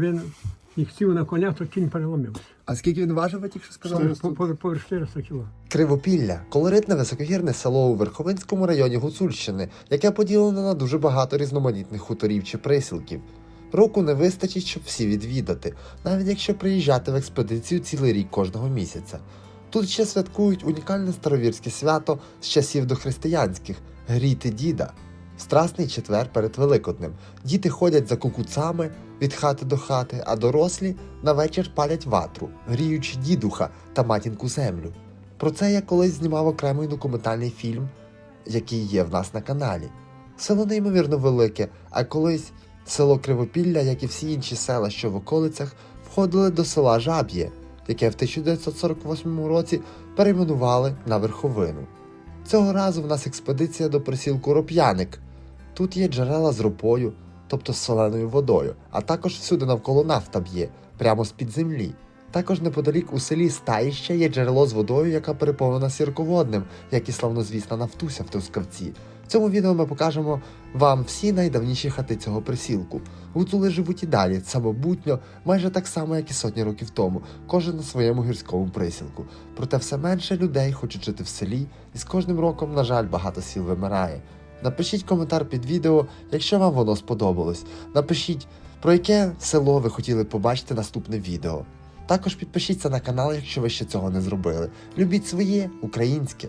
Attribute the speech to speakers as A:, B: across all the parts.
A: він їх сів на коня, то кінь переломився.
B: А скільки він важив, ви тільки що сказали?
A: По- по- Поверх 400 кіло.
B: Кривопілля колоритне високогірне село у Верховинському районі Гуцульщини, яке поділене на дуже багато різноманітних хуторів чи присілків. Року не вистачить, щоб всі відвідати, навіть якщо приїжджати в експедицію цілий рік кожного місяця. Тут ще святкують унікальне старовірське свято з часів дохристиянських гріти діда. Страсний четвер перед Великоднем. Діти ходять за кукуцами від хати до хати, а дорослі на вечір палять ватру, гріючи дідуха та матінку землю. Про це я колись знімав окремий документальний фільм, який є в нас на каналі. Село неймовірно велике, а колись село Кривопілля, як і всі інші села, що в околицях, входили до села Жаб'є, яке в 1948 році перейменували на Верховину. Цього разу в нас експедиція до присілку Роп'яник. Тут є джерела з ропою, тобто з соленою водою, а також всюди навколо нафта б'є, прямо з-під землі. Також неподалік у селі Стаїще є джерело з водою, яка переповнена сірководним, як і славнозвісна нафтуся в Трускавці. В цьому відео ми покажемо вам всі найдавніші хати цього присілку. Гуцули живуть і далі, самобутньо, майже так само, як і сотні років тому, кожен на своєму гірському присілку. Проте все менше людей хочуть жити в селі, і з кожним роком, на жаль, багато сіл вимирає. Напишіть коментар під відео, якщо вам воно сподобалось. Напишіть, про яке село ви хотіли побачити наступне відео. Також підпишіться на канал, якщо ви ще цього не зробили. Любіть своє українське.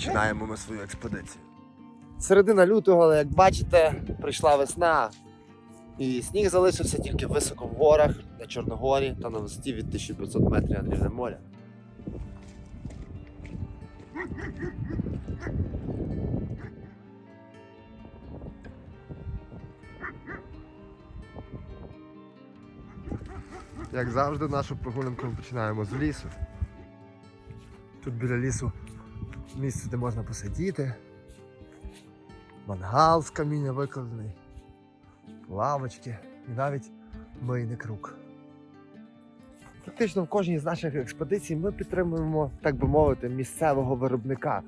B: Починаємо ми свою експедицію. Середина лютого, але як бачите, прийшла весна, і сніг залишився тільки високо в горах, на Чорногорі та на висоті від 1500 метрів над рівнем моря. Як завжди, нашу прогулянку ми починаємо з лісу. Тут біля лісу місце, де можна посидіти. Мангал з каміння викладений, лавочки і навіть мийник рук. Фактично в кожній з наших експедицій ми підтримуємо, так би мовити, місцевого виробника.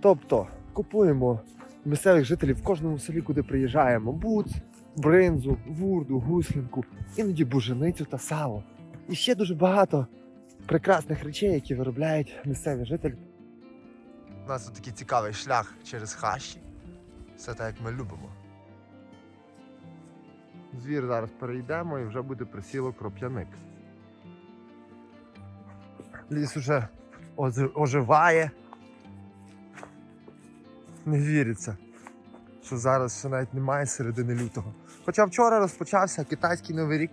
B: Тобто купуємо місцевих жителів в кожному селі, куди приїжджаємо, буц, бринзу, вурду, гуслінку, іноді буженицю та сало. І ще дуже багато прекрасних речей, які виробляють місцеві жителі. У нас тут такий цікавий шлях через хащі. Все так, як ми любимо. Звір зараз перейдемо і вже буде присілок кроп'яник. Ліс уже оживає. Не віриться, що зараз ще навіть немає середини лютого. Хоча вчора розпочався китайський новий рік.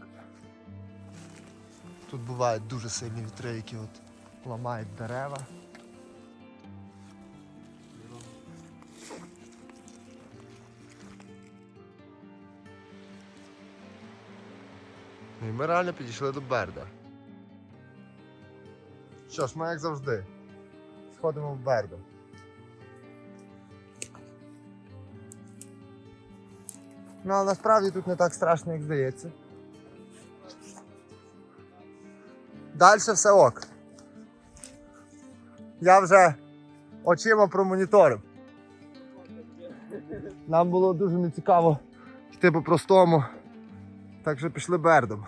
B: Тут бувають дуже сильні вітри, які от ламають дерева. І ми реально підійшли до Берда. Що ж, ми як завжди. Сходимо в Берду. Ну, але насправді тут не так страшно, як здається. Далі все ок. Я вже очима промоніторив. Нам було дуже нецікаво йти по-простому. Так що пішли бердом.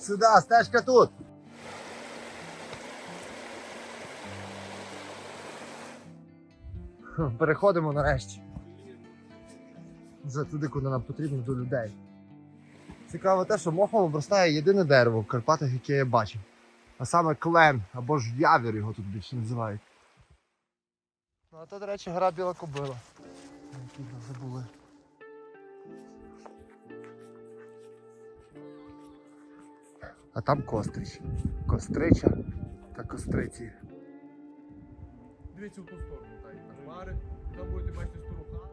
B: Сюди, стежка тут. Переходимо нарешті. Вже туди, куди нам потрібно до людей. Цікаво те, що мохом обростає єдине дерево в Карпатах, яке я бачив. А саме клен або ж явір його тут більше називають. Ну, а то, до речі, гора Біла Кобила. Які забули. А там кострич. Кострича та костриці.
C: Дивіться в ту сторону, так, на хмари, там будете бачити старуха.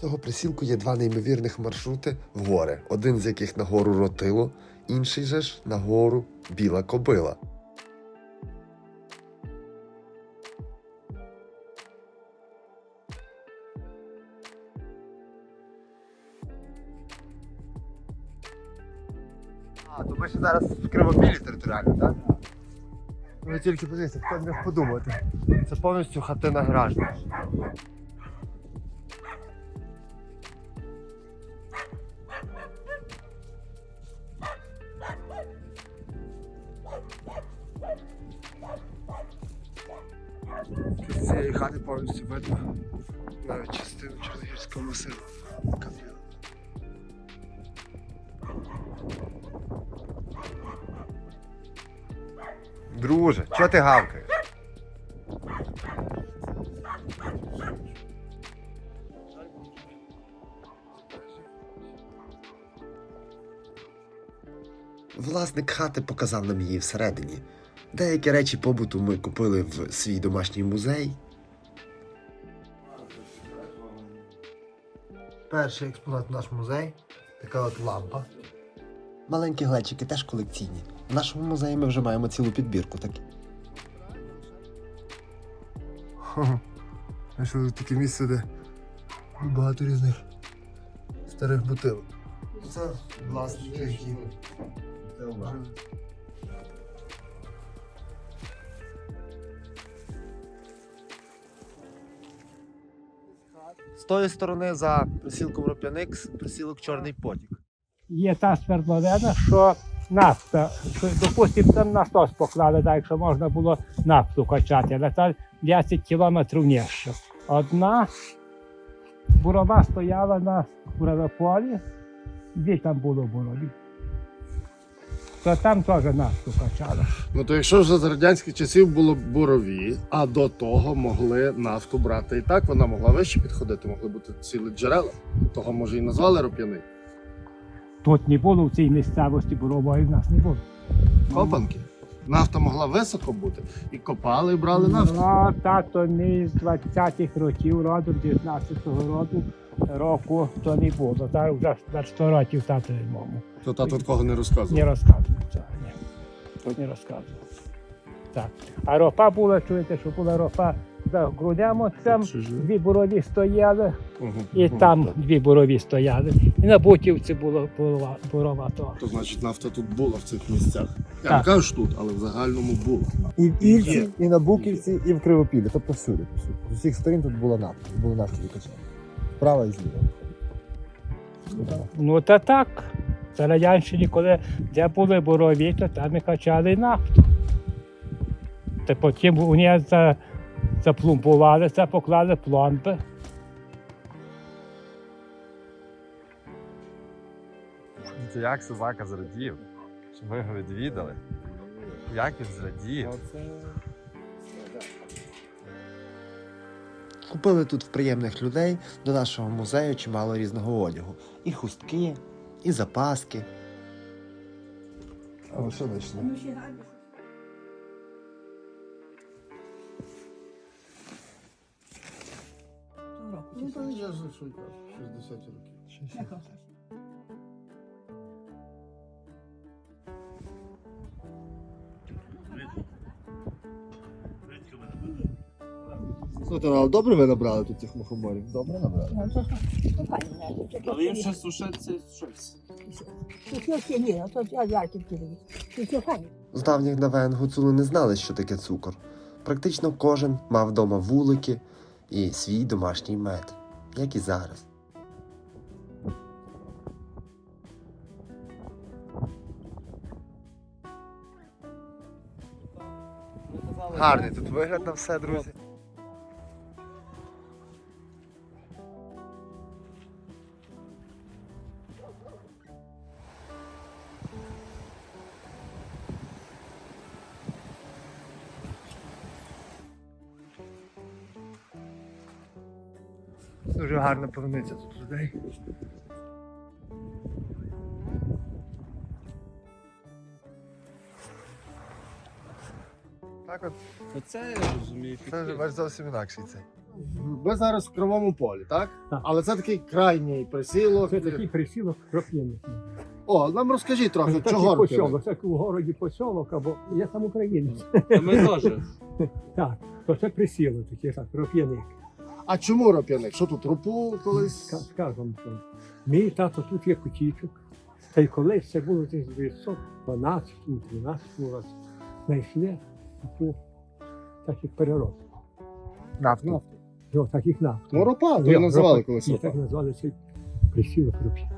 B: Цього присілку є два неймовірних маршрути в гори, один з яких на гору Ротило, інший же ж на гору Біла Кобила. То ми ще зараз в Кривопілі територіально, так? Ви тільки подивіться, хто міг подумати. Це повністю хатина граждан. З цієї хати повністю видно навіть частину Чорногірського масиву. Друже, чого ти гавкаєш? Власник хати показав нам її всередині. Деякі речі побуту ми купили в свій домашній музей. Перший експонат в наш музей така от лампа. Маленькі глечики теж колекційні. В нашому музеї ми вже маємо цілу підбірку таких. Знайшли тут таке місце, де багато різних старих бутилок. Це власники, які. З тої сторони за присілком Роп'яник присілок Чорний потік.
D: Є та свердловина, що нафта, допустимо, там насос поклали, так, що можна було нафту качати, але там 10 кілометрів нижче. Одна бурова стояла на буровополі, дві там було бурові. То там теж нафту качали.
C: Ну то якщо вже з радянських часів було бурові, а до того могли нафту брати і так, вона могла вище підходити, могли бути цілі джерела. Того може і назвали роп'яний.
D: Тут не було в цій місцевості бурової в нас не було.
C: Копанки. Нафта могла високо бути. І копали, і брали нафту.
D: Ну, тато мій з 20-х років роду, 19-го року, року то не було. Зараз вже на 100 років тато мому.
C: То тато такого не розказував.
D: Не розказував цього, ні. Не розказував. Так. А ропа була, чуєте, що була ропа за грудями, там дві бурові стояли, і там дві бурові стояли. І на Бутівці було бурова, бурова то.
C: То значить нафта тут була в цих місцях. Я
D: Так.
C: не кажу що тут, але в загальному була.
E: І в Ільці, і на Буківці, і в Кривопіллі, тобто всюди. З усіх сторін тут була нафта, були нафтові качання. Справа і зліва.
D: Ну та так. Це радянщині, коли де були бурові, то там і качали нафту. Та потім вони за, запломбували, це поклали пломби.
F: Це як собака зрадів, що ми його відвідали. Як він зрадів.
B: Купили тут в приємних людей до нашого музею чимало різного одягу. І хустки, і запаски. А ви що
C: Ну, то я що кажу, 60 років.
E: Слухайте, але добре ви набрали тут цих мухоморів? Добре набрали.
G: Але їм ще сушиться щось.
B: З давніх давен гуцули не знали, що таке цукор. Практично кожен мав вдома вулики і свій домашній мед, як і зараз. Гарний тут вигляд на все, друзі. Дуже гарна полуниця тут людей. Так от,
E: Це я розумію.
B: це бач зовсім інакший цей.
C: Ви зараз в кривому полі, так?
A: Так.
C: Але це такий крайній присілок.
A: Це такий присілок кроп'яний.
C: О, нам розкажіть трохи,
A: Це
C: чого
A: такий
C: робили?
A: посілок, це в городі посілок, або я сам українець.
E: Ми теж.
A: Так, то це присілок такий, так, кроп'яник.
C: А чому роп'яник? Що тут ропу колись?
A: Ска- Скажу вам що. Мій тато тут є кутічок. Та й колись це було десь в 912-13 році. Знайшли таку, так як переробку.
B: Нафту.
A: Його так як нафту.
C: Ну, ропа, то і називали колись ропа.
A: так назвали цей присілок кроп'яник.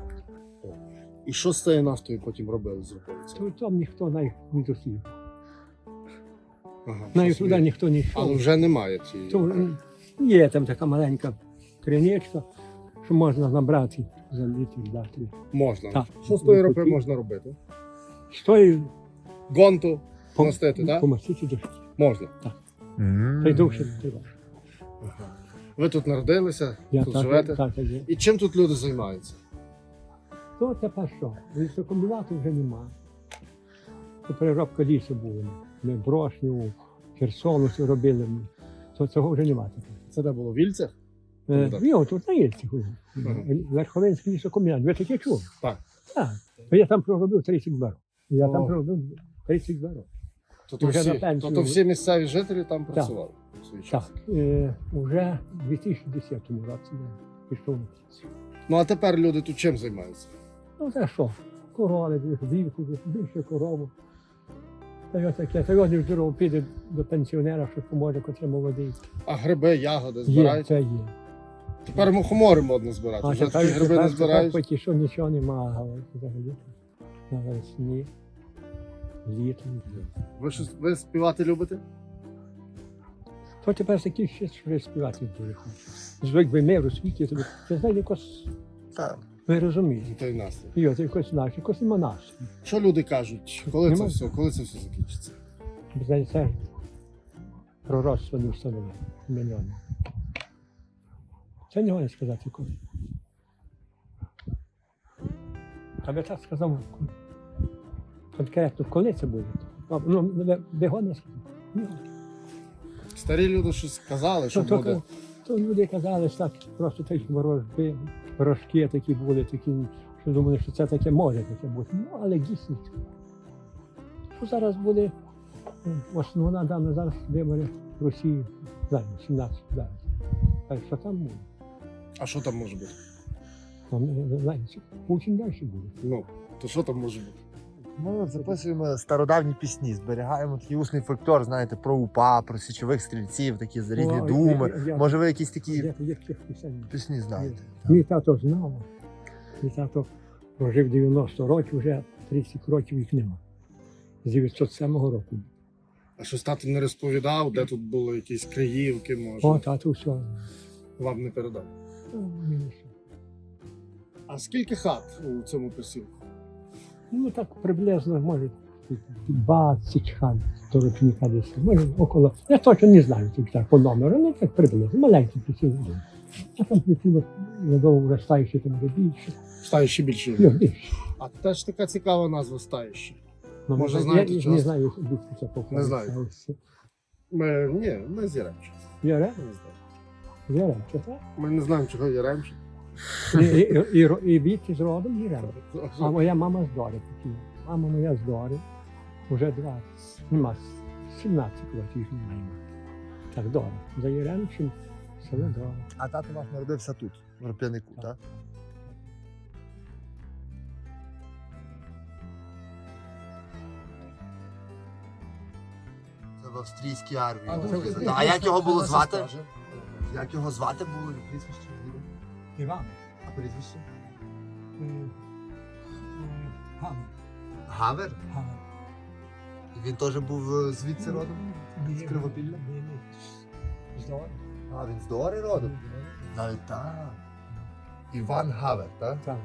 C: І що з цією нафтою потім робили з ропою?
A: То там ніхто навіть не досів.
C: Ага,
A: Навіть
C: щось
A: туди ніхто не йшов.
C: Але вже немає цієї.
A: То м, є там така маленька криничка, що можна набрати за літр два-три.
C: Можна.
A: Так.
C: Що з тої ропи можна робити?
A: Стою
C: Гонту помастити, так?
A: помастити до
C: Можна.
A: Та й довше треба.
C: Ви тут народилися,
A: Я
C: тут
A: так,
C: живете.
A: так, так, є.
C: І чим тут люди займаються?
A: То тепер що? Лісокомбінату вже немає. То переробка лісу була. Ми брошню, Херсонусі робили. ми. То цього вже немає.
C: Це де було в Вільцях?
A: Е,
C: так.
A: Ні, тут на Єльці. Верховинський лісокомбінат. Ви таке чули?
C: Так.
A: Так. Я там проробив 32 роки. Я там проробив 32 роки.
C: То, то,
A: Вже
C: всі,
A: пенсію.
C: то, то всі місцеві жителі там працювали у свій час.
A: Так, е, уже в 2010 році я пішов на пенсію.
C: Ну а тепер люди тут чим займаються?
A: Ну це що? Корови, вівку, більше корову. Та й таке, та й здорово піде до пенсіонера, що поможе, котрий молодий.
C: А гриби, ягоди
A: Є,
C: збирають?
A: це є.
C: Тепер мухомори модно збирати.
A: А
C: Вже
A: тепер,
C: такі гриби
A: тепер,
C: не
A: тепер
C: збирають.
A: поки що нічого немає, але взагалі навесні, літом.
C: Ви щось ви співати любите?
A: То тепер такі ще що співати дуже хочу. Звик би мир у світі, тобі. Це знаєте, якось
B: Так.
A: Ви розумієте.
C: Й настрій.
A: Йо, це якось наш, якось нема нас.
C: Що люди кажуть? Коли це
A: Нема.
C: все, коли це все закінчиться?
A: Знаєте, це пророцтво не встановлено. Мільйони. Це не можна сказати коли. А би так сказав конкретно, коли це буде. А, Ну, ви- ви? Ні.
C: Старі люди щось казали, що
A: То,
C: буде.
A: то, люди казали, що так просто такі ворожби, ворожки такі були, такі, що думали, що це таке може таке бути. Ну, але дійсно. Що зараз буде ну, основна дана зараз вибори в Росії, зараз, 17 зараз. Так що там буде?
C: А що там може бути?
A: Там, знаєте, Путін далі буде.
C: Ну, то що там може бути?
B: Ми записуємо стародавні пісні, зберігаємо такий усний фольклор, знаєте, про упа, про січових стрільців, такі різні
A: О,
B: думи.
A: я- я-
B: Може, ви якісь такі
A: Я, я таких пісень.
B: пісні знаєте?
A: Мій тато знав. Мій тато прожив 90 років, вже 30 років їх нема. З 907 року.
C: А щось тато не розповідав, де тут були якісь криївки, може.
A: О, тато все.
C: Вам не передав.
A: Ну, мені все.
C: А скільки хат у цьому посілку?
A: Ну так приблизно, може, 20 хат до ручника десь. Може, около. Я точно не знаю тільки так по номеру, ну так приблизно. Маленький присілок. А там присілок недовго виростаючи, там вже більше.
C: Стає ще більше.
A: Ну, більше.
C: А теж така цікава назва стаєще.
A: Ну,
C: Може,
A: я-
C: знаєте,
A: я,
C: чого?
A: не знаю, звідки це походить.
C: Не знаю. Ми ні, ми з Яремча.
A: Яре?
C: Не знаю.
A: Яре, чи так?
C: Ми не знаємо, чого Яремча.
A: Ро- і Віті з родом Яре. А моя мама з Дори такі. Мама моя з Дори. Уже 20, нема, 17 років немає. Так, Дора. За Яремчим село Дора.
B: А тато ваш народився тут, в Роп'янику,
A: Так.
B: так? Це в австрійській армії.
C: А.
B: А як його було звати? Як його звати було? Прізвище?
A: Іван.
B: А прізвище?
A: Гавер.
B: Гавер?
A: Гавер.
B: І він теж був е, звідси родом? З Кривопілля? А, він з Дори родом? Навіть так. Іван Гавер, так?
A: Так.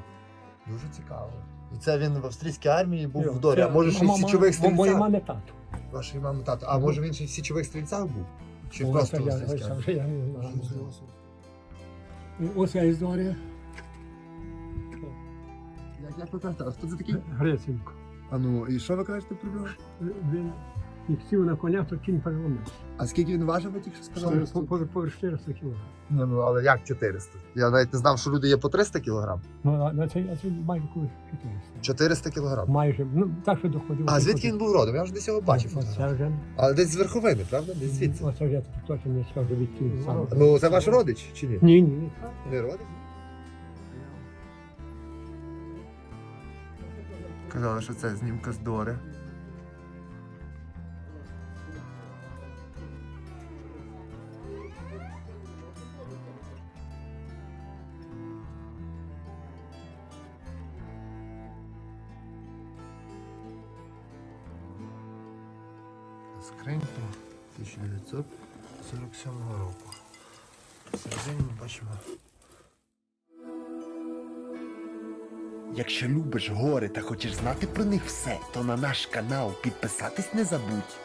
B: Дуже цікаво. І це він в австрійській армії був в Дорі. А може ще й січових
A: мо- Моєї
B: стрільцях?
A: мами тато.
B: Вашої мами тато. А може він ще й в січових стрільцях був? Чи просто в австрійській армії?
A: я не знаю. І Ось я історія.
B: Як, кажете, а хто це такий?
A: Гриценко.
B: А ну, і що ви кажете про нього?
A: Він і сів на коня, то кінь переломив.
B: А скільки він важив, ви тільки що сказали?
A: По- по- По 400 кілограм.
B: Ні, ну але як 400? Я навіть не знав, що люди є по 300 кілограм.
A: Ну, а на це, а це майже колись 400.
B: 400 кілограм.
A: Майже, ну так що доходив.
B: А звідки він був родом? Я вже десь його бачив.
A: Оце вже,
B: Але десь з верховини, правда? Десь звідси.
A: оце вже я точно не скажу від кінь сам.
B: Ну, це ваш родич чи ні?
A: Ні, ні.
B: Не родич? Казали, що це знімка з Дори. Скринька 1947 року. Всередині ми бачимо.
H: Якщо любиш гори та хочеш знати про них все, то на наш канал підписатись не забудь.